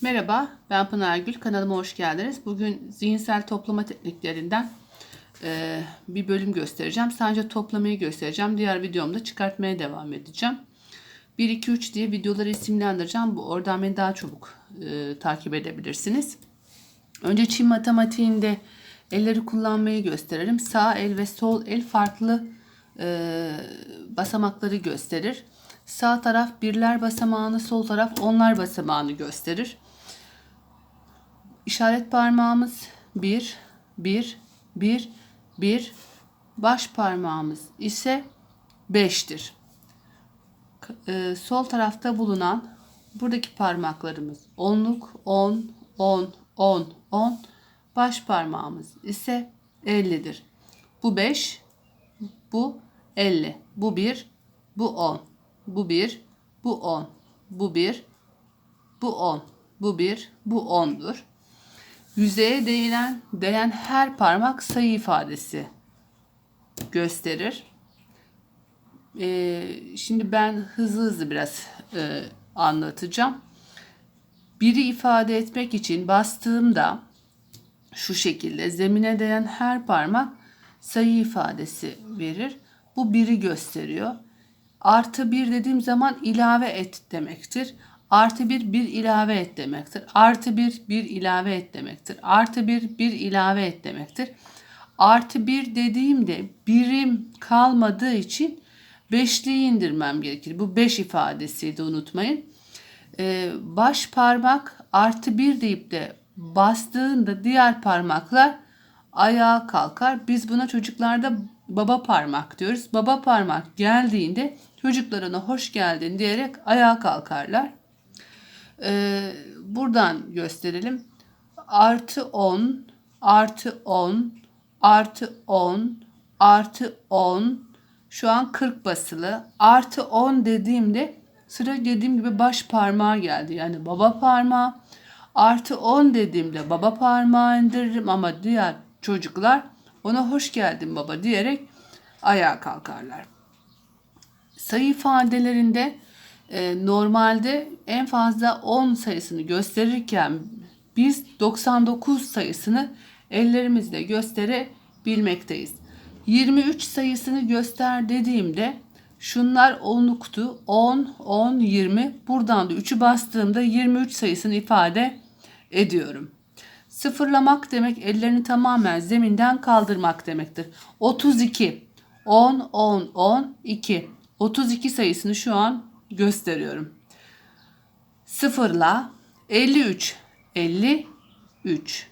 Merhaba, ben Pınar Gül. Kanalıma hoş geldiniz. Bugün zihinsel toplama tekniklerinden e, bir bölüm göstereceğim. Sadece toplamayı göstereceğim. Diğer videomda çıkartmaya devam edeceğim. 1, 2, 3 diye videoları isimlendireceğim. Bu oradan beni daha çabuk e, takip edebilirsiniz. Önce Çin matematiğinde elleri kullanmayı gösterelim. Sağ el ve sol el farklı e, basamakları gösterir. Sağ taraf birler basamağını, sol taraf onlar basamağını gösterir. İşaret parmağımız 1, 1, 1, 1. Baş parmağımız ise 5'tir. E, sol tarafta bulunan buradaki parmaklarımız onluk, 10, 10, 10, 10. Baş parmağımız ise 50'dir. Bu 5, bu 50. Bu 1, bu 10. Bu 1, bu 10. Bu 1, bu 10. Bu 1, bu 10'dur. Yüzeye değinen, değen her parmak sayı ifadesi gösterir. Ee, şimdi ben hızlı hızlı biraz e, anlatacağım. Biri ifade etmek için bastığımda şu şekilde zemine değen her parmak sayı ifadesi verir. Bu biri gösteriyor. Artı bir dediğim zaman ilave et demektir. Artı bir bir ilave et demektir. Artı bir bir ilave et demektir. Artı bir bir ilave et demektir. Artı bir dediğimde birim kalmadığı için beşliği indirmem gerekir. Bu beş ifadesiydi unutmayın. Ee, baş parmak artı bir deyip de bastığında diğer parmaklar ayağa kalkar. Biz buna çocuklarda baba parmak diyoruz. Baba parmak geldiğinde çocuklarına hoş geldin diyerek ayağa kalkarlar. Ee, buradan gösterelim. Artı 10, artı 10, artı 10, artı 10. Şu an 40 basılı. Artı 10 dediğimde sıra dediğim gibi baş parmağı geldi. Yani baba parmağı. Artı 10 dediğimde baba parmağı indiririm ama diğer çocuklar ona hoş geldin baba diyerek ayağa kalkarlar. Sayı ifadelerinde e, normalde en fazla 10 sayısını gösterirken biz 99 sayısını ellerimizle gösterebilmekteyiz. 23 sayısını göster dediğimde şunlar onluktu. 10, 10, 20. Buradan da 3'ü bastığımda 23 sayısını ifade ediyorum. Sıfırlamak demek ellerini tamamen zeminden kaldırmak demektir. 32, 10, 10, 10, 2. 32 sayısını şu an gösteriyorum. Sıfırla 53, 53.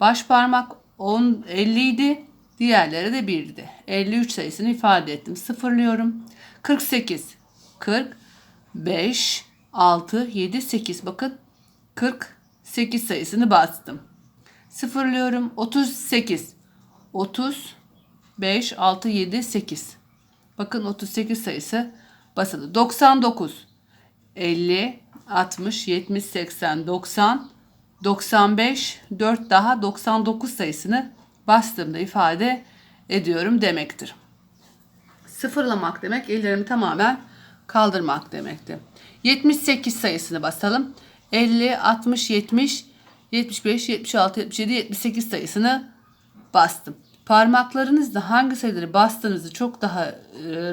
Baş parmak 10, 50 idi. Diğerleri de 1'di. 53 sayısını ifade ettim. Sıfırlıyorum. 48, 40, 5, 6, 7, 8. Bakın 48 sayısını bastım. Sıfırlıyorum. 38, 30, 5, 6, 7, 8. Bakın 38 sayısı basılı. 99, 50, 60, 70, 80, 90, 95, 4 daha 99 sayısını bastığımda ifade ediyorum demektir. Sıfırlamak demek ellerimi tamamen kaldırmak demekti. 78 sayısını basalım. 50, 60, 70, 75, 76, 77, 78 sayısını bastım. Parmaklarınızla hangi sayıları bastığınızı çok daha e,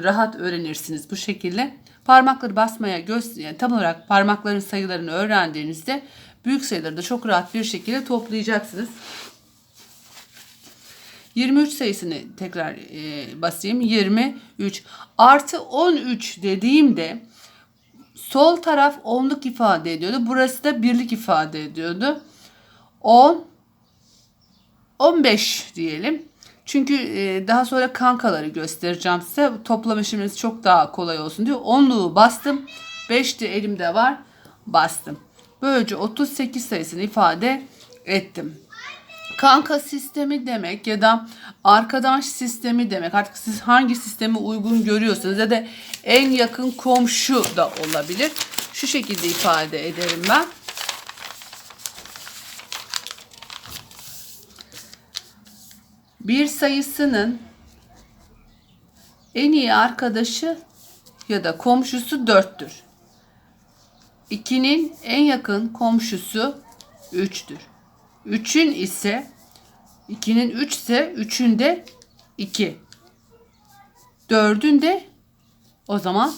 rahat öğrenirsiniz bu şekilde. Parmakları basmaya göz yani tam olarak parmakların sayılarını öğrendiğinizde büyük sayıları da çok rahat bir şekilde toplayacaksınız. 23 sayısını tekrar e, basayım. 23 artı 13 dediğimde sol taraf onluk ifade ediyordu. Burası da birlik ifade ediyordu. 10 15 diyelim. Çünkü e, daha sonra kankaları göstereceğim size. Toplam işimiz çok daha kolay olsun diyor. Onluğu bastım. 5 de elimde var. Bastım. Böylece 38 sayısını ifade ettim. Kanka sistemi demek ya da arkadaş sistemi demek. Artık siz hangi sistemi uygun görüyorsunuz ya da en yakın komşu da olabilir. Şu şekilde ifade ederim ben. Bir sayısının en iyi arkadaşı ya da komşusu dörttür. 2'nin en yakın komşusu 3'tür. 3'ün ise 2'nin 3 ise 3'ün de 2. 4'ün de o zaman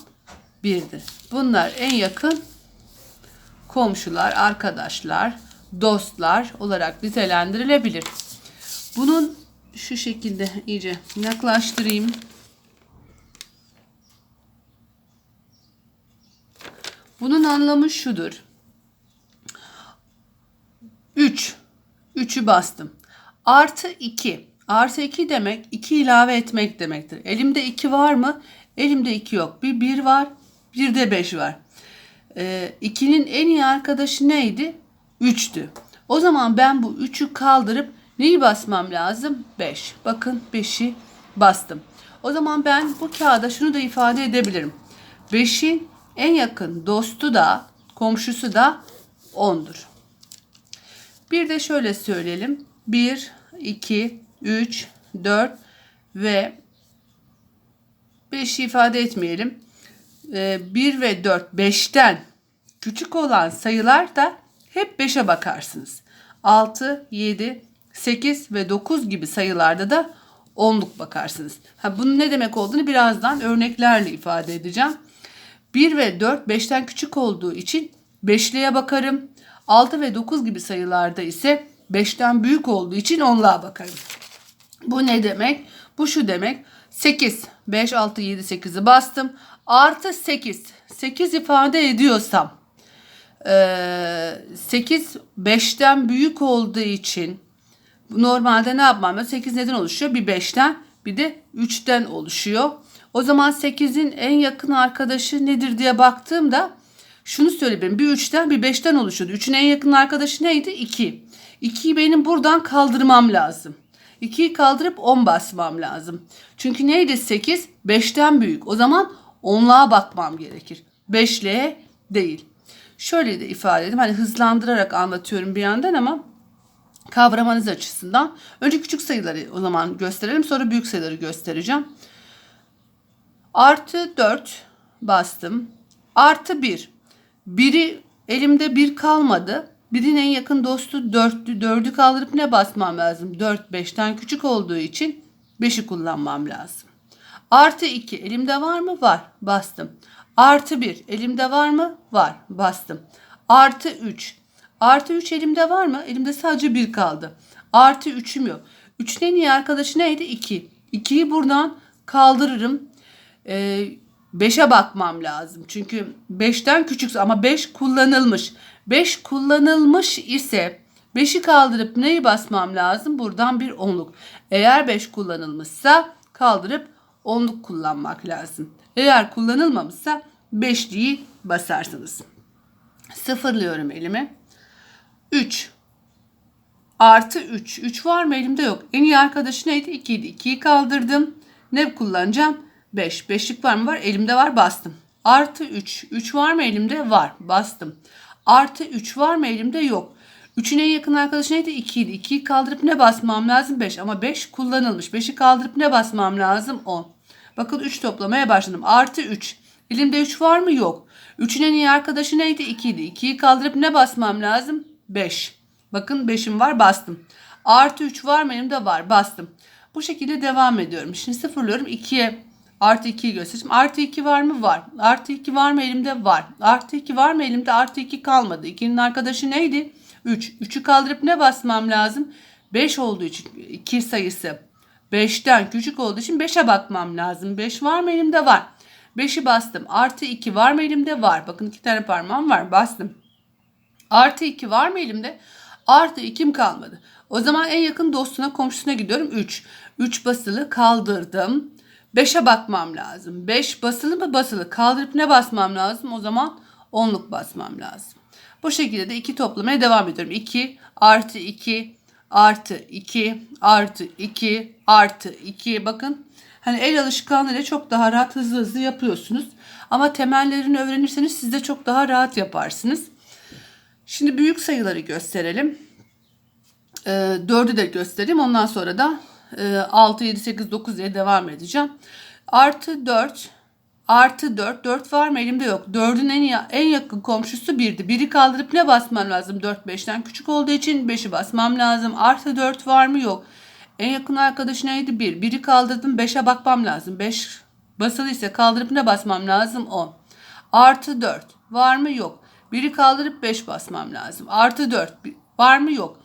1'dir. Bunlar en yakın komşular, arkadaşlar, dostlar olarak nitelendirilebilir. Bunun şu şekilde iyice yaklaştırayım. Bunun anlamı şudur. 3. 3'ü bastım. Artı 2. Artı 2 demek 2 ilave etmek demektir. Elimde 2 var mı? Elimde 2 yok. Bir 1 var. Bir de 5 var. 2'nin en iyi arkadaşı neydi? 3'tü. O zaman ben bu 3'ü kaldırıp neyi basmam lazım? 5. Bakın 5'i bastım. O zaman ben bu kağıda şunu da ifade edebilirim. 5'in en yakın dostu da komşusu da 10'dur. Bir de şöyle söyleyelim. 1, 2, 3, 4 ve 5'i ifade etmeyelim. 1 ve 4 5'ten küçük olan sayılar da hep 5'e bakarsınız. 6, 7, 8 ve 9 gibi sayılarda da onluk bakarsınız. Ha, bunun ne demek olduğunu birazdan örneklerle ifade edeceğim. 1 ve 4 5'ten küçük olduğu için 5'liye bakarım. 6 ve 9 gibi sayılarda ise 5'ten büyük olduğu için onluğa bakarım. Bu ne demek? Bu şu demek. 8, 5, 6, 7, 8'i bastım. Artı 8. 8 ifade ediyorsam 8 5'ten büyük olduğu için normalde ne yapmam? 8 neden oluşuyor? Bir 5'ten bir de 3'ten oluşuyor. O zaman 8'in en yakın arkadaşı nedir diye baktığımda şunu söyleyebilirim. Bir 3'ten bir 5'ten oluşuyordu. 3'ün en yakın arkadaşı neydi? 2. 2'yi benim buradan kaldırmam lazım. 2'yi kaldırıp 10 basmam lazım. Çünkü neydi 8? 5'ten büyük. O zaman 10'luğa bakmam gerekir. 5'liğe değil. Şöyle de ifade edeyim. Hani hızlandırarak anlatıyorum bir yandan ama kavramanız açısından. Önce küçük sayıları o zaman gösterelim. Sonra büyük sayıları göstereceğim. Artı 4 bastım. Artı 1. Biri elimde bir kalmadı. Birinin en yakın dostu 4'tü. 4'ü kaldırıp ne basmam lazım? 4 5'ten küçük olduğu için 5'i kullanmam lazım. Artı 2 elimde var mı? Var. Bastım. Artı 1 elimde var mı? Var. Bastım. Artı 3. Artı 3 elimde var mı? Elimde sadece 1 kaldı. Artı 3'üm yok. 3'ün en iyi arkadaşı neydi? 2. 2'yi buradan kaldırırım. 5'e bakmam lazım. Çünkü 5'ten küçük ama 5 kullanılmış. 5 kullanılmış ise 5'i kaldırıp neyi basmam lazım? Buradan bir onluk. Eğer 5 kullanılmışsa kaldırıp onluk kullanmak lazım. Eğer kullanılmamışsa 5'liği basarsınız. Sıfırlıyorum elimi. 3 artı 3. 3 var mı elimde yok. En iyi arkadaşı neydi? 2 idi. 2'yi kaldırdım. Ne kullanacağım? 5. 5'lik var mı? Var. Elimde var. Bastım. Artı 3. 3 var mı elimde? Var. Bastım. Artı 3 var mı elimde? Yok. 3'ün en yakın arkadaşı neydi? 2 idi. 2'yi kaldırıp ne basmam lazım? 5. Ama 5 kullanılmış. 5'i kaldırıp ne basmam lazım? 10. Bakın 3 toplamaya başladım. Artı 3. Elimde 3 var mı? Yok. 3'ün en iyi arkadaşı neydi? 2 idi. 2'yi kaldırıp ne basmam lazım? 5. Bakın 5'im var bastım. Artı 3 var mı? Elimde var. Bastım. Bu şekilde devam ediyorum. Şimdi sıfırlıyorum. 2'ye artı 2'yi göstereceğim. Artı 2 var mı? Var. Artı 2 var mı? Elimde var. Artı 2 var mı? Elimde artı 2 kalmadı. 2'nin arkadaşı neydi? 3. 3'ü kaldırıp ne basmam lazım? 5 olduğu için 2 sayısı 5'ten küçük olduğu için 5'e bakmam lazım. 5 var mı? Elimde var. 5'i bastım. Artı 2 var mı? Elimde var. Bakın 2 tane parmağım var. Bastım. Artı 2 var mı elimde? Artı 2'm kalmadı. O zaman en yakın dostuna komşusuna gidiyorum 3. 3 basılı kaldırdım. 5'e bakmam lazım. 5 basılı mı basılı? Kaldırıp ne basmam lazım? O zaman 10'luk basmam lazım. Bu şekilde de 2 toplamaya devam ediyorum. 2 artı 2 artı 2 artı 2 artı 2 bakın. Hani el alışkanlığıyla çok daha rahat hızlı hızlı yapıyorsunuz. Ama temellerini öğrenirseniz siz de çok daha rahat yaparsınız. Şimdi büyük sayıları gösterelim. E, 4'ü de göstereyim. Ondan sonra da e, 6, 7, 8, 9 diye devam edeceğim. Artı 4 Artı 4. 4 var mı? Elimde yok. 4'ün en, en yakın komşusu 1'di. 1'i kaldırıp ne basmam lazım? 4 5'ten küçük olduğu için 5'i basmam lazım. Artı 4 var mı? Yok. En yakın arkadaş neydi? 1. 1'i kaldırdım 5'e bakmam lazım. 5 basılıysa kaldırıp ne basmam lazım? 10. Artı 4 var mı? Yok. 1'i kaldırıp 5 basmam lazım. Artı 4 bi- var mı? Yok.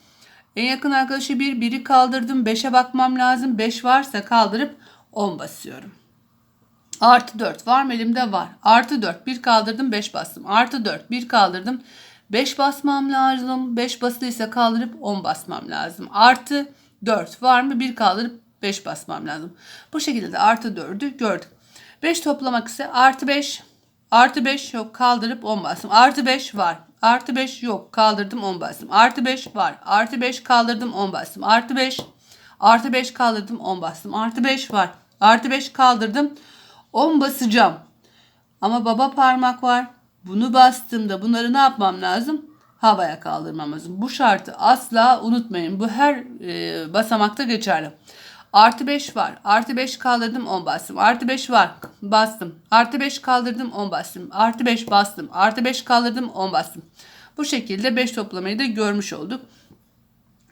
En yakın arkadaşı 1. 1'i kaldırdım 5'e bakmam lazım. 5 varsa kaldırıp 10 basıyorum. Artı 4 var mı elimde var. Artı 4 bir kaldırdım 5 bastım. Artı 4 bir kaldırdım 5 basmam lazım. 5 basılıysa kaldırıp 10 basmam lazım. Artı 4 var mı bir kaldırıp 5 basmam lazım. Bu şekilde de artı 4'ü gördük. 5 toplamak ise artı 5 artı 5 yok kaldırıp 10 bastım. Artı 5 var. Artı 5 yok kaldırdım 10 bastım. Artı 5 var. Artı 5 kaldırdım 10 bastım. Artı 5 Artı 5 kaldırdım 10 bastım. Artı 5 var. Artı 5 kaldırdım 10 basacağım. Ama baba parmak var. Bunu bastığımda bunları ne yapmam lazım? Havaya kaldırmam lazım. Bu şartı asla unutmayın. Bu her e, basamakta geçerli. Artı 5 var. Artı 5 kaldırdım 10 bastım. Artı 5 var. Bastım. Artı 5 kaldırdım 10 bastım. Artı 5 bastım. Artı 5 kaldırdım 10 bastım. Bu şekilde 5 toplamayı da görmüş olduk.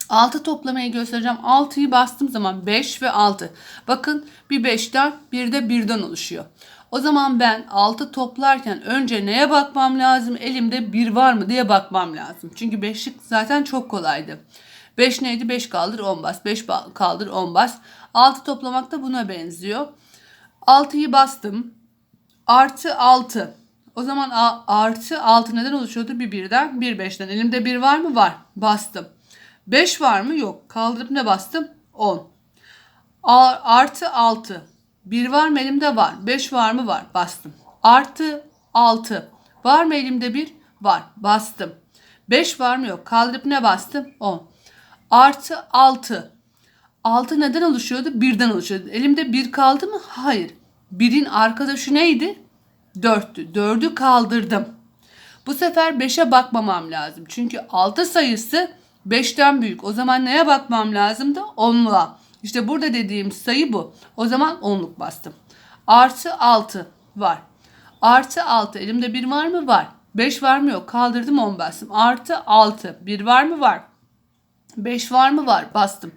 6 toplamayı göstereceğim. 6'yı bastığım zaman 5 ve 6. Bakın bir 5'ten bir de 1'den oluşuyor. O zaman ben 6 toplarken önce neye bakmam lazım? Elimde 1 var mı diye bakmam lazım. Çünkü 5'lik zaten çok kolaydı. 5 neydi? 5 kaldır 10 bas. 5 ba- kaldır 10 bas. 6 toplamak da buna benziyor. 6'yı bastım. Artı 6. O zaman artı 6 neden oluşuyordu? Bir birden, bir beşten. Elimde bir var mı? Var. Bastım. 5 var mı? Yok. Kaldırıp ne bastım? 10. A- artı 6. 1 var mı? Elimde var. 5 var mı? Var. Bastım. Artı 6. Var mı elimde 1? Var. Bastım. 5 var mı? Yok. Kaldırıp ne bastım? 10. Artı 6. 6 neden oluşuyordu? 1'den oluşuyordu. Elimde 1 kaldı mı? Hayır. 1'in arkadaşı neydi? 4'tü. 4'ü kaldırdım. Bu sefer 5'e bakmamam lazım. Çünkü 6 sayısı 5'ten büyük. O zaman neye bakmam lazımdı? 10'luğa. İşte burada dediğim sayı bu. O zaman 10'luk bastım. Artı 6 var. Artı 6. Elimde 1 var mı? Var. 5 var mı? Yok. Kaldırdım 10 bastım. Artı 6. 1 var mı? Var. 5 var mı? Var. Bastım.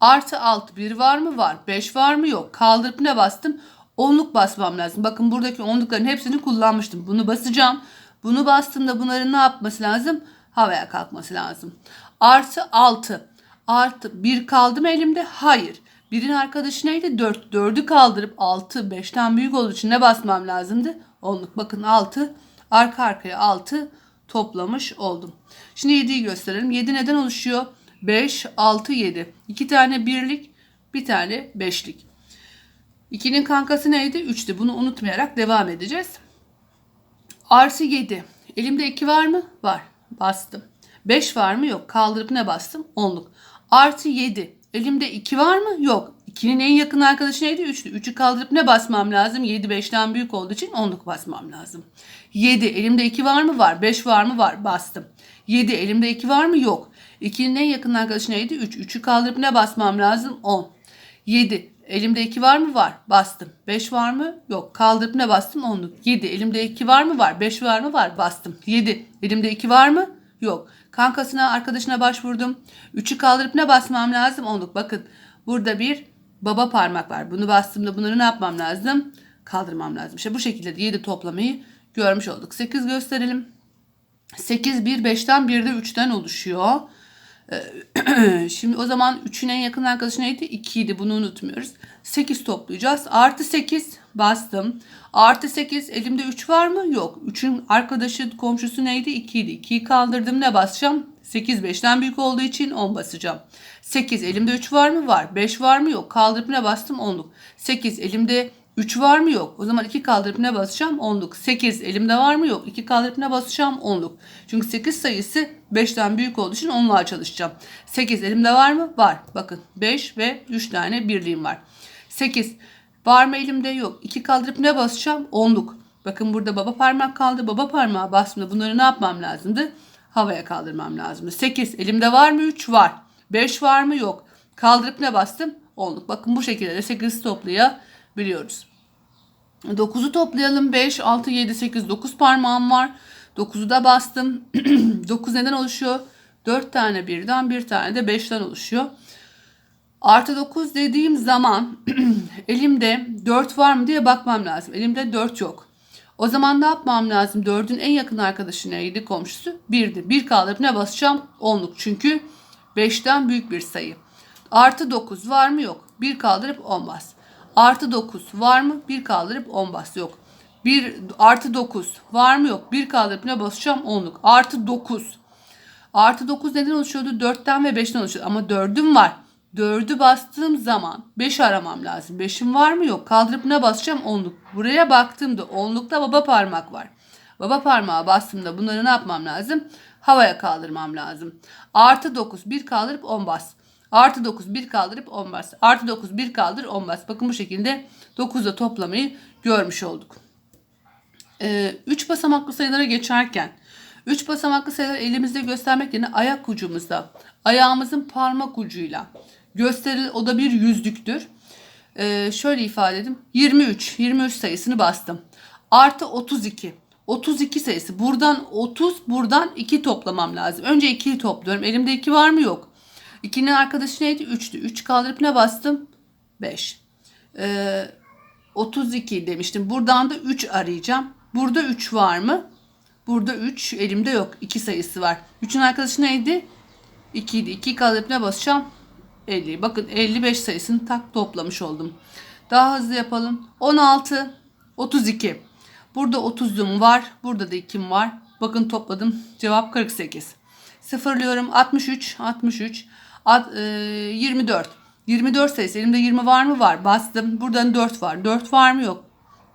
Artı 6. 1 var mı? Var. 5 var mı? Yok. Kaldırıp ne bastım? Onluk basmam lazım. Bakın buradaki onlukların hepsini kullanmıştım. Bunu basacağım. Bunu bastığımda bunların ne yapması lazım? Havaya kalkması lazım. Artı 6. Artı 1 kaldı mı elimde? Hayır. Birin arkadaşı neydi? 4. 4'ü kaldırıp 6 5'ten büyük olduğu için ne basmam lazımdı? Onluk. Bakın 6 arka arkaya 6 toplamış oldum. Şimdi 7'yi gösterelim. 7 neden oluşuyor? 5, 6, 7. 2 tane birlik, bir tane beşlik. 2'nin kankası neydi? 3'tü. Bunu unutmayarak devam edeceğiz. Artı 7. Elimde 2 var mı? Var. Bastım. 5 var mı? Yok. Kaldırıp ne bastım? 10'luk. Artı 7. Elimde 2 var mı? Yok. 2'nin en yakın arkadaşı neydi? 3'tü. 3'ü kaldırıp ne basmam lazım? 7 5'ten büyük olduğu için 10'luk basmam lazım. 7. Elimde 2 var mı? Var. 5 var mı? Var. Bastım. 7. Elimde 2 var mı? Yok. 2'nin en yakın arkadaşı neydi? 3. 3'ü kaldırıp ne basmam lazım? 10. 7. Elimde 2 var mı? Var. Bastım. 5 var mı? Yok. Kaldırıp ne bastım? 10'luk. 7. Elimde 2 var mı? Var. 5 var mı? Var. Bastım. 7. Elimde 2 var mı? Yok. Kankasına, arkadaşına başvurdum. 3'ü kaldırıp ne basmam lazım? 10'luk. Bakın burada bir baba parmak var. Bunu bastığımda bunları ne yapmam lazım? Kaldırmam lazım. İşte bu şekilde 7 toplamayı görmüş olduk. 8 gösterelim. 8 1 5'ten 1 de 3'ten oluşuyor. Ee, Şimdi o zaman 3'ün en yakın arkadaşı neydi? 2 idi. Bunu unutmuyoruz. 8 toplayacağız. Artı 8 bastım. Artı 8 elimde 3 var mı? Yok. 3'ün arkadaşı komşusu neydi? 2 idi. 2'yi kaldırdım. Ne basacağım? 8 5'ten büyük olduğu için 10 basacağım. 8 elimde 3 var mı? Var. 5 var mı? Yok. Kaldırıp ne bastım? 10'luk. 8 elimde 3 var mı? Yok. O zaman 2 kaldırıp ne basacağım? 10'luk. 8 elimde var mı? Yok. 2 kaldırıp ne basacağım? 10'luk. Çünkü 8 sayısı 5'ten büyük olduğu için 10'luğa çalışacağım. 8 elimde var mı? Var. Bakın 5 ve 3 tane birliğim var. 8 var mı elimde? Yok. 2 kaldırıp ne basacağım? 10'luk. Bakın burada baba parmak kaldı. Baba parmağı bastığımda bunları ne yapmam lazımdı? Havaya kaldırmam lazımdı. 8 elimde var mı? 3 var. 5 var mı? Yok. Kaldırıp ne bastım? 10'luk. Bakın bu şekilde de 8 toplayabiliyoruz. 9'u toplayalım. 5, 6, 7, 8, 9 parmağım var. 9'u da bastım. 9 neden oluşuyor? 4 tane birden, bir tane de 5'ten oluşuyor. Artı 9 dediğim zaman elimde 4 var mı diye bakmam lazım. Elimde 4 yok. O zaman ne yapmam lazım? 4'ün en yakın arkadaşı neydi komşusu? 1'di. 1 kaldırıp ne basacağım? 10'luk. Çünkü 5'ten büyük bir sayı. Artı 9 var mı? Yok. 1 kaldırıp 10 bas. Artı 9 var mı? 1 kaldırıp 10 bas. Yok. 1 artı 9 var mı? Yok. 1 kaldırıp ne basacağım? 10'luk. Artı 9. Artı 9 neden oluşuyordu? 4'ten ve 5'ten oluşuyordu. Ama 4'üm var. 4'ü bastığım zaman 5 aramam lazım. 5'im var mı? Yok. Kaldırıp ne basacağım? 10'luk. Buraya baktığımda 10'lukta baba parmak var. Baba parmağı bastığımda bunları ne yapmam lazım? Havaya kaldırmam lazım. Artı 9 1 kaldırıp 10 bas. Artı 9 1 kaldırıp 10 bas. Artı 9 1 kaldır 10 bas. Bakın bu şekilde 9'da toplamayı görmüş olduk. 3 basamaklı sayılara geçerken 3 basamaklı sayıları elimizde göstermek yerine ayak ucumuzda ayağımızın parmak ucuyla gösteril o da bir yüzlüktür. Ee, şöyle ifade edeyim. 23 23 sayısını bastım. Artı 32 32 sayısı. Buradan 30 buradan 2 toplamam lazım. Önce 2'yi topluyorum. Elimde 2 var mı yok. 2'nin arkadaşı neydi? 3'tü. 3 kaldırıp ne bastım? 5. Ee, 32 demiştim. Buradan da 3 arayacağım. Burada 3 var mı? Burada 3 elimde yok. 2 sayısı var. 3'ün arkadaşı neydi? 2 idi. 2 kaldırıp ne basacağım? 50. Bakın 55 sayısını tak toplamış oldum. Daha hızlı yapalım. 16, 32. Burada 30'um var. Burada da 2'm var. Bakın topladım. Cevap 48. Sıfırlıyorum. 63, 63, at- e, 24. 24 sayısı. Elimde 20 var mı? Var. Bastım. Buradan 4 var. 4 var mı? Yok.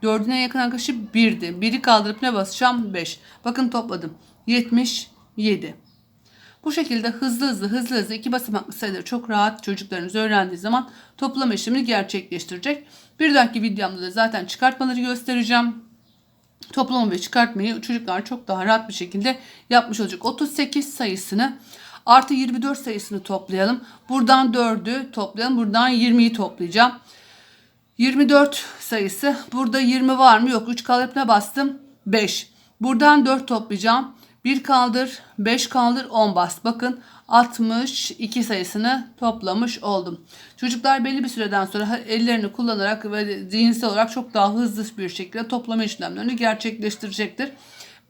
4'ün en yakın arkadaşı 1'di. 1'i kaldırıp ne basacağım? 5. Bakın topladım. 77. Bu şekilde hızlı hızlı hızlı hızlı iki basamaklı sayıları çok rahat çocuklarınız öğrendiği zaman toplama işlemini gerçekleştirecek. Bir dahaki videomda da zaten çıkartmaları göstereceğim. Toplama ve çıkartmayı çocuklar çok daha rahat bir şekilde yapmış olacak. 38 sayısını artı 24 sayısını toplayalım. Buradan 4'ü toplayalım. Buradan 20'yi toplayacağım. 24 sayısı. Burada 20 var mı? Yok. 3 kaldırıp ne bastım? 5. Buradan 4 toplayacağım. 1 kaldır, 5 kaldır, 10 bas. Bakın 62 sayısını toplamış oldum. Çocuklar belli bir süreden sonra ellerini kullanarak ve zihinsel olarak çok daha hızlı bir şekilde toplama işlemlerini gerçekleştirecektir.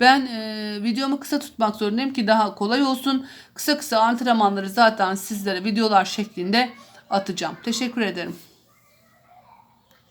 Ben e, videomu kısa tutmak zorundayım ki daha kolay olsun. Kısa kısa antrenmanları zaten sizlere videolar şeklinde atacağım. Teşekkür ederim.